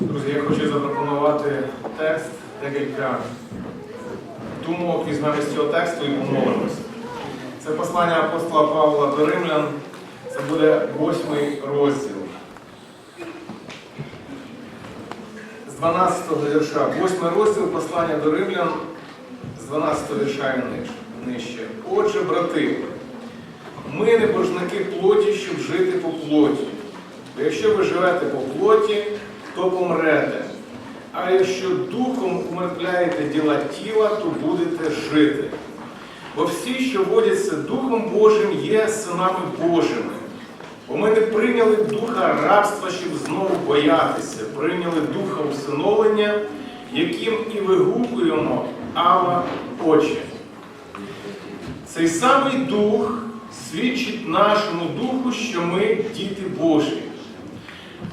Друзі, я хочу запропонувати текст, декілька думок візьмемо з цього тексту і помолимось. Це послання апостола Павла до Римлян. Це буде восьмий розділ. З 12-го вірша. Восьмий розділ послання до Римлян з 12 вірша і нижче. Отже, брати, ми не божники плоті, щоб жити по плоті. Бо якщо ви живете по плоті, то помрете. А якщо духом умертвляєте діла тіла, то будете жити. Бо всі, що водяться Духом Божим, є синами Божими. Бо ми не прийняли духа рабства, щоб знову боятися, прийняли духа усиновлення, яким і вигукуємо Ава Отче. Цей самий дух свідчить нашому духу, що ми діти Божі.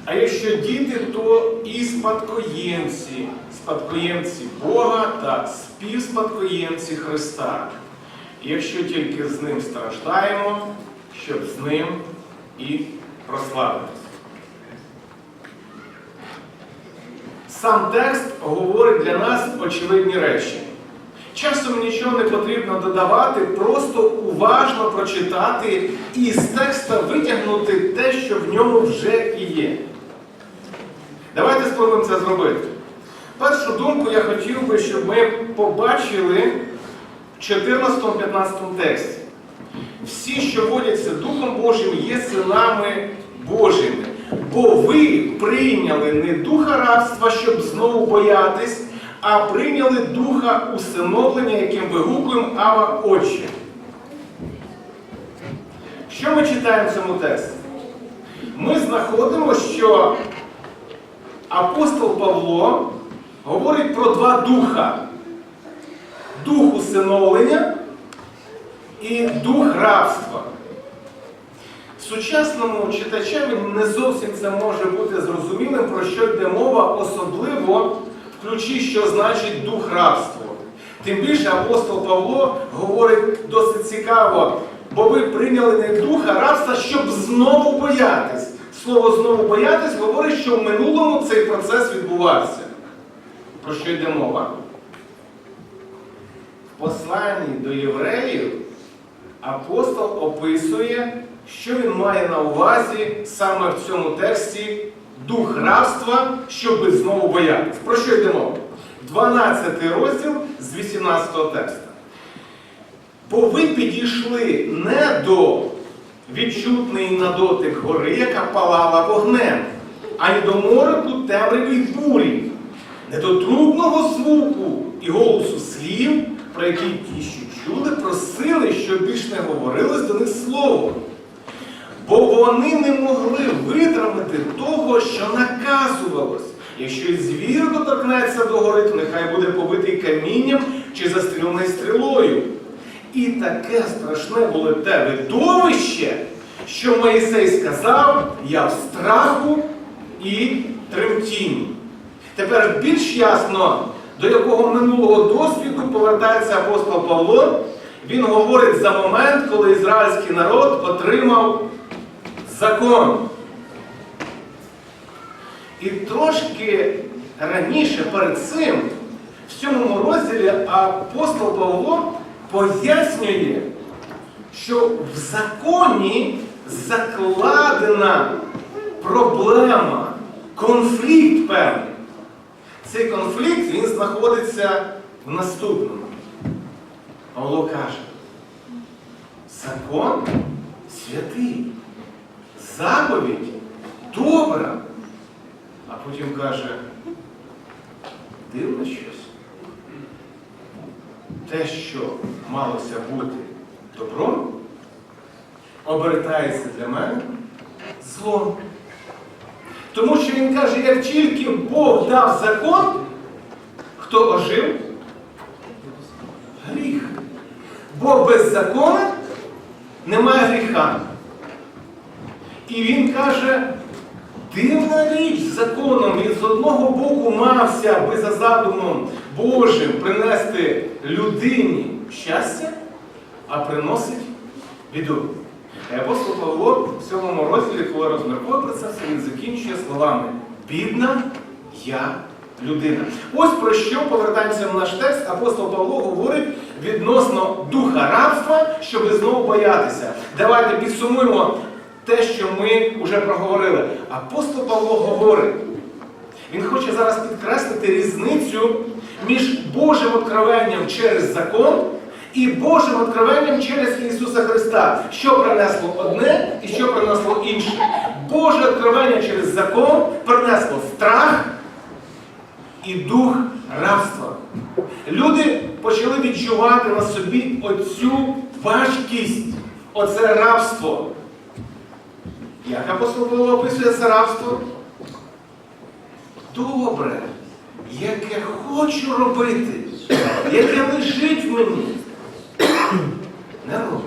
А якщо діти, то і спадкоємці, спадкоємці Бога та співспадкоємці Христа. Якщо тільки з ним страждаємо, щоб з ним і прославитися. Сам текст говорить для нас очевидні речі. Часом нічого не потрібно додавати, просто уважно прочитати і з текста витягнути те, що в ньому вже і є. Давайте спробуємо це зробити. Першу думку я хотів би, щоб ми побачили в 14-15 тексті. Всі, що водяться Духом Божим, є синами Божими. Бо ви прийняли не духа рабства, щоб знову боятись, а прийняли духа усиновлення, яким вигукуємо Ава Отче. Що ми читаємо в цьому тексті? Ми знаходимо, що апостол Павло говорить про два духа: дух усиновлення і дух рабства. Сучасному читачеві не зовсім це може бути зрозумілим, про що йде мова, особливо в ключі, що значить дух рабства. Тим більше апостол Павло говорить досить цікаво, бо ви прийняли не духа рабства, щоб знову боятись. Слово знову боятись говорить, що в минулому цей процес відбувався. Про що йде мова? В посланні до євреїв апостол описує, що він має на увазі саме в цьому тексті дух рабства, щоб знову боятись. Про що йде мова? 12 розділ з 18 текста. Бо ви підійшли не до відчутної на дотик гори, яка палала вогнем, ані до мороку темряві й бурі, не до трубного звуку і голосу слів, про які ті, що чули, просили, щоб більш не говорилось до них слово. Бо вони не могли витримати того, що наказувалось. Якщо звір доторкнеться до гори, то нехай буде побитий камінням чи застрілений стрілою. І таке страшне було те видовище, що Моїсей сказав, я в страху і тремтінні. Тепер більш ясно, до якого минулого досвіду повертається апостол Павло. Він говорить за момент, коли ізраїльський народ отримав закон. І трошки раніше перед цим, в цьому розділі апостол Павло пояснює, що в законі закладена проблема, конфлікт певний. Цей конфлікт він знаходиться в наступному. Павло каже, закон святий, заповідь добра. А потім каже, дивно щось. Те, що малося бути добром, обертається для мене злом. Тому що він каже, як тільки Бог дав закон, хто ожив? Гріх. Бо без закону немає гріха. І він каже, дивна річ з законом, він з одного боку мався би за задумом Божим принести людині щастя, а приносить біду. І апостол Павло в сьомому розділі, коли розмірковує про це, він закінчує словами. бідна я людина. Ось про що повертаємося в наш текст. Апостол Павло говорить відносно духа рабства, щоб знову боятися. Давайте підсумуємо те, що ми вже проговорили. Апостол Павло говорить. Він хоче зараз підкреслити різницю між Божим откровенням через закон і Божим откровенням через Ісуса Христа. Що принесло одне і що принесло інше. Боже откровення через закон принесло страх і дух рабства. Люди почали відчувати на собі оцю важкість, оце рабство. Як апостол Павло описує це рабство? добре, яке хочу робити, яке лежить мені, не роблю.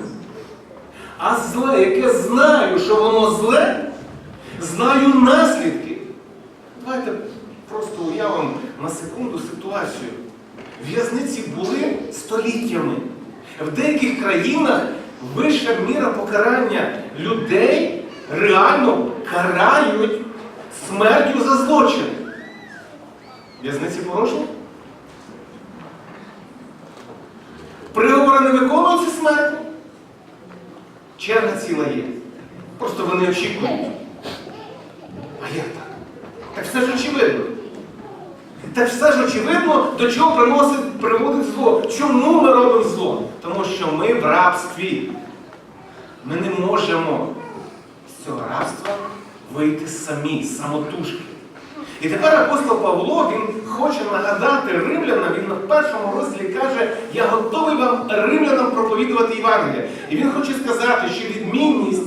А зле, яке знаю, що воно зле, знаю наслідки. Давайте просто уявимо на секунду ситуацію. В'язниці були століттями. В деяких країнах вища міра покарання людей реально карають смертю за злочин. В'язниці порожні? Приговори не виконуються смертні? Черга ціла є. Просто вони очікують. А як так? Так все ж очевидно. Так все ж очевидно, до чого приносить, приводить зло. Чому ми робимо зло? Тому що ми в рабстві. Ми не можемо з цього рабства вийти самі, самотужки. І тепер апостол Павло він хоче нагадати римлянам, він на першому розділі каже, я готовий вам римлянам проповідувати Євангелія. І він хоче сказати, що відмінність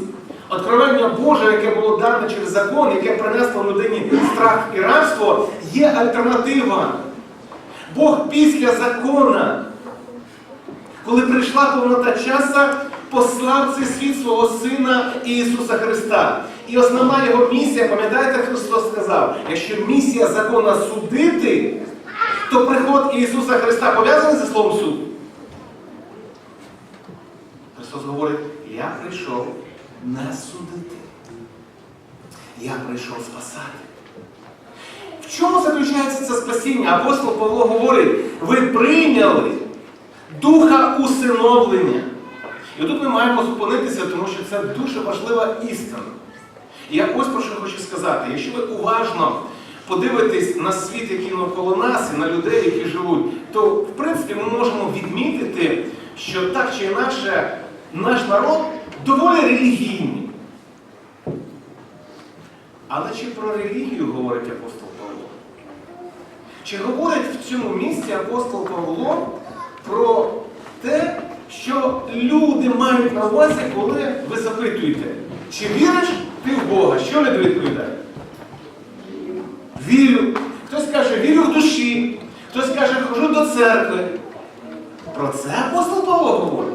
откровення Боже, яке було дане через закон, яке принесло людині страх і рабство, є альтернатива. Бог після закона, коли прийшла повнота часу, послав цей світ свого Сина Ісуса Христа. І основна його місія, пам'ятаєте, Христос сказав, якщо місія закона судити, то приход Ісуса Христа пов'язаний зі словом суд. Христос говорить, я прийшов не судити. Я прийшов спасати. В чому заключається це спасіння? Апостол Павло говорить, ви прийняли духа усиновлення. І тут ми маємо зупинитися, тому що це дуже важлива істина. Я ось про що хочу сказати. Якщо ви уважно подивитесь на світ, який навколо нас, і на людей, які живуть, то в принципі ми можемо відмітити, що так чи інакше наш народ доволі релігійний. Але чи про релігію говорить апостол Павло? Чи говорить в цьому місці апостол Павло про те, що люди мають на увазі, коли ви запитуєте, чи віриш ти в Бога? Що люди відповідають? Вірю. Хтось каже, вірю в душі, хтось каже, хожу до церкви. Про це апостол Павло говорить.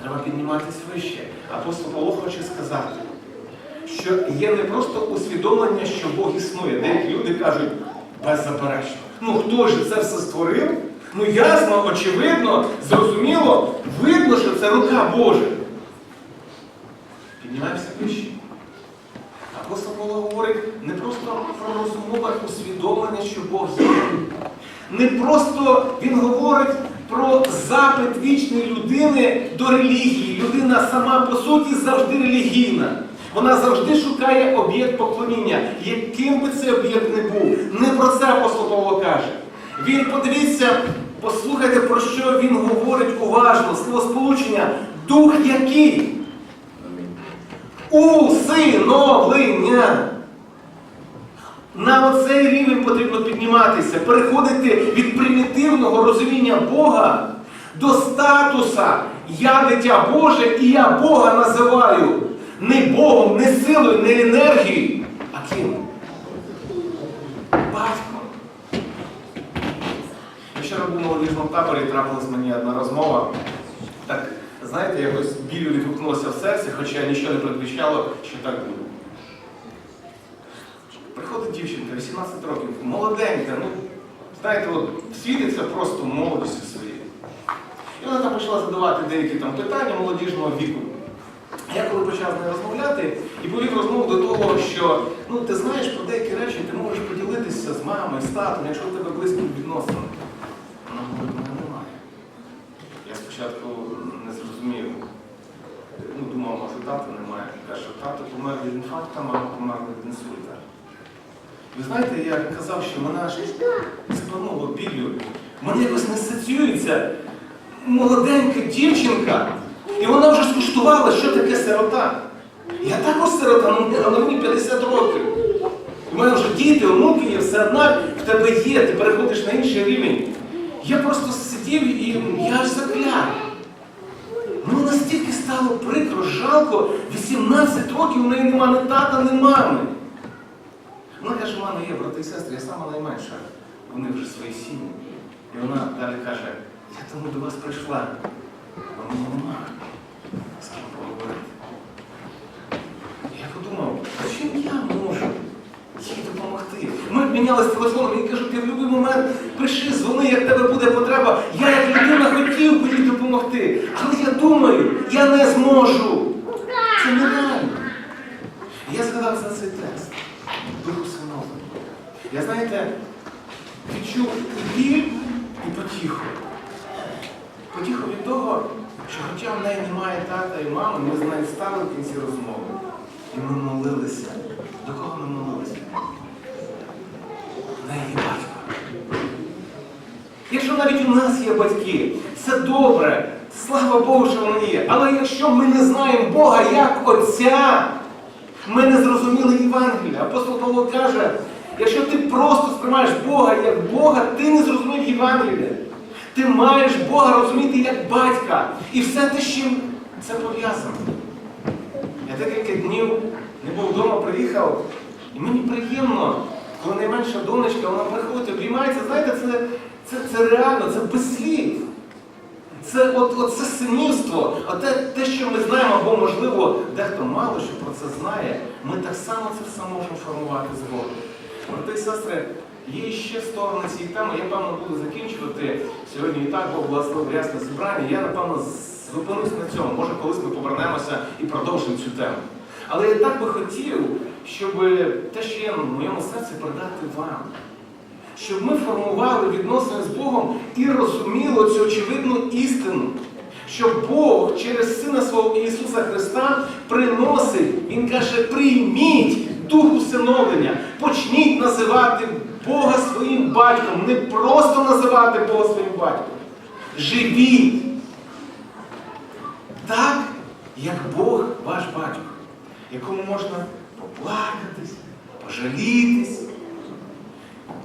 Треба підніматися вище. Апостол Павло хоче сказати, що є не просто усвідомлення, що Бог існує. Деякі люди кажуть, беззаперечно. Ну хто ж це все створив? Ну ясно, очевидно, зрозуміло, видно, що це рука Божа. Піднімаємося вище. Апостол Павло говорить не просто про розумове усвідомлення, що Бог є. Не просто він говорить про запит вічної людини до релігії. Людина сама по суті завжди релігійна. Вона завжди шукає об'єкт поклоніння, яким би цей об'єкт не був. Не про це апостол Павло каже. Він, подивіться, послухайте, про що він говорить уважно, словосполучення, дух який? Усиновлення. На оцей рівень потрібно підніматися, переходити від примітивного розуміння Бога до статуса Я дитя Боже і я Бога називаю не Богом, не силою, не енергією, а ким? Батьком. Я ще робив в молодіжному таборі, трапилась мені одна розмова. Так, знаєте, якось білю відгукнулося в серці, хоча нічого не передбачало, що так буде. Приходить дівчинка, 18 років, молоденька, ну, знаєте, от світиться просто молодістю своєю. І вона там почала задавати деякі там питання молодіжного віку. Я коли почав з нею розмовляти, і повів розмову до того, що ну ти знаєш про деякі речі, ти можеш поділитися з мамою, з татом, якщо в тебе близькі відносини. Вона говорить, мене немає. Я спочатку. Може тата немає. Каже, тато помер від інфаркту, мама померла від інсульта. Ви знаєте, я казав, що мене аж спануло біллю. Мене якось не асоціюється молоденька дівчинка, і вона вже скуштувала, що таке сирота. Я також сирота, ну, але мені 50 років. У мене вже діти, онуки є, все однак в тебе є, ти переходиш на інший рівень. Я просто сидів і я аж закляк. Стало прикро, жалко, 18 років у неї нема ні тата, ні мами. Вона каже, в мене є брати і сестри, я сама найменша. Вони вже свої сім'ї. І вона далі каже, я тому до вас прийшла. А мене нема. З ким поговорити. Я подумав, а чим я можу їй допомогти? Ми обмінялися телефоном, він каже, ти в будь-який момент пиши, дзвони, як тебе буде потреба. Я як людина хотів би їй допомогти. Але я думаю, я не зможу. Це нереально. Я згадав за цей текст. Духу синову. Я, знаєте, відчув і біль, і потіху. Потіху від того, що хоча в неї немає тата і мами, ми з нею стали в кінці розмови. І ми молилися. До кого ми молилися? На її батька. Якщо навіть у нас є батьки, це добре. Слава Богу, що вони є. Але якщо ми не знаємо Бога як Отця, ми не зрозуміли Євангелія. Апостол Павло каже, якщо ти просто сприймаєш Бога як Бога, ти не зрозумів Євангелія. Ти маєш Бога розуміти як батька. І все те, з чим це пов'язано. Я декілька днів не був вдома, приїхав, і мені приємно, коли найменша донечка, вона приходить, обіймається, знаєте, це, це, це реально, це без слів. Це от, от це синівство, оте, те, що ми знаємо, або, можливо, дехто мало що про це знає, ми так само це все можемо формувати згодом. Брати сестри, є ще сторони цієї теми, я, певно, буду закінчувати сьогодні і так, Бог благословив ясне зібрання. Я, напевно, зупинусь на цьому. Може, колись ми повернемося і продовжимо цю тему. Але я так би хотів, щоб те, що є в моєму серці, передати вам щоб ми формували відносини з Богом і розуміли цю очевидну істину, що Бог через Сина свого Ісуса Христа приносить, Він каже, прийміть дух усиновлення, почніть називати Бога своїм батьком, не просто називати Бога своїм батьком. Живіть. Так, як Бог ваш батько, якому можна поплакатись, пожалітись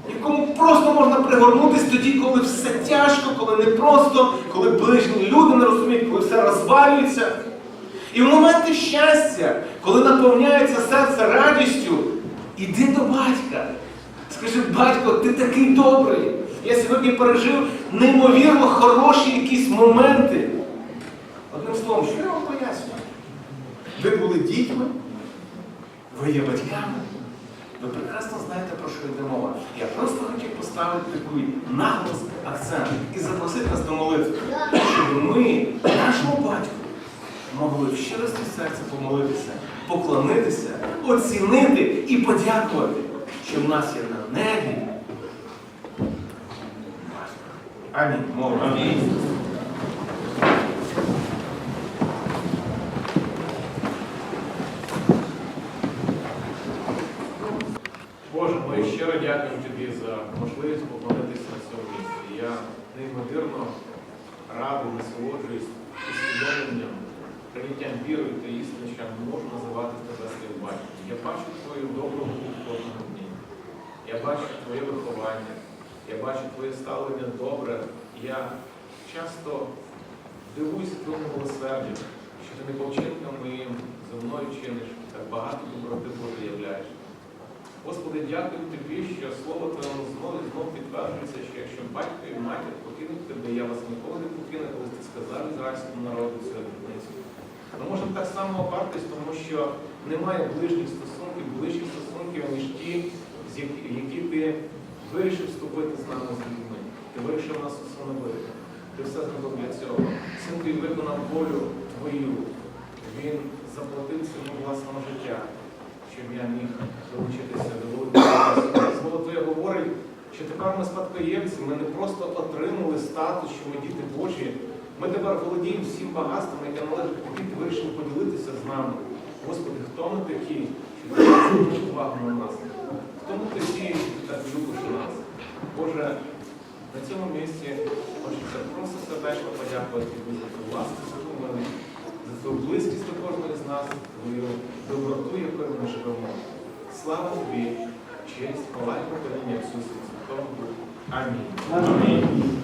якому просто можна пригорнутися тоді, коли все тяжко, коли непросто, коли ближні люди не розуміють, коли все розвалюється. І в моменти щастя, коли наповняється серце радістю, іди до батька. Скажи, батько, ти такий добрий. Я сьогодні пережив неймовірно хороші якісь моменти. Одним словом, що я вам пояснюю? Ви були дітьми, ви є батьками. Ви прекрасно знаєте, про що йде мова. Я просто хотів поставити такий наголос, акцент і запросити нас до молитви, щоб ми, нашому батьку, могли в щирості серця помолитися, поклонитися, оцінити і подякувати, що в нас є на небі. Амінь. Амінь. Боже, ми щиро дякуємо Тобі за можливість поклонитися на цьому місці. Я неймовірно радий, насолоджуюсь усвідомленням, прийняттям вірою та істини, що я можу називати тебе своїм батьком. Я бачу твою добру руку кожного дня. Я бачу твоє виховання, я бачу твоє ставлення добре. Я часто дивуюся твоєму милосердю, що ти не по вчинкам моїм за мною чиниш, так багато доброти Боже являєш. Господи, дякую тобі, що слово Твоєму знову і знову підтверджується, що якщо батько і матір покинуть тебе, я вас ніколи не покину, коли ти сказав ізраїльському народу цю обітницю. Ми можемо так само опартись, тому що немає ближніх стосунків, ближчих стосунків, ніж ті, з які, ти вирішив вступити з нами з людьми. Ти вирішив нас усиновити. Ти все зробив для цього. Син твій виконав волю твою. Він заплатив ціну власного життя, щоб я міг долучитися до великого Слово Твоє говорить, що тепер ми спадкоємці, ми не просто отримали статус, що ми діти Божі. Ми тепер володіємо всім багатством, яке належить тобі, ти вирішив поділитися з нами. Господи, хто ми такі, що ти увагу на нас? Хто ми такі, що так любиш нас? Боже, на цьому місці хочеться просто сердечно подякувати тобі за за твою милість, за твою близькість до кожного з нас, твою доброту, якою ми живемо. Слава тобі, честь, хвала і покоління Ісусу Духу. Амінь. Амінь.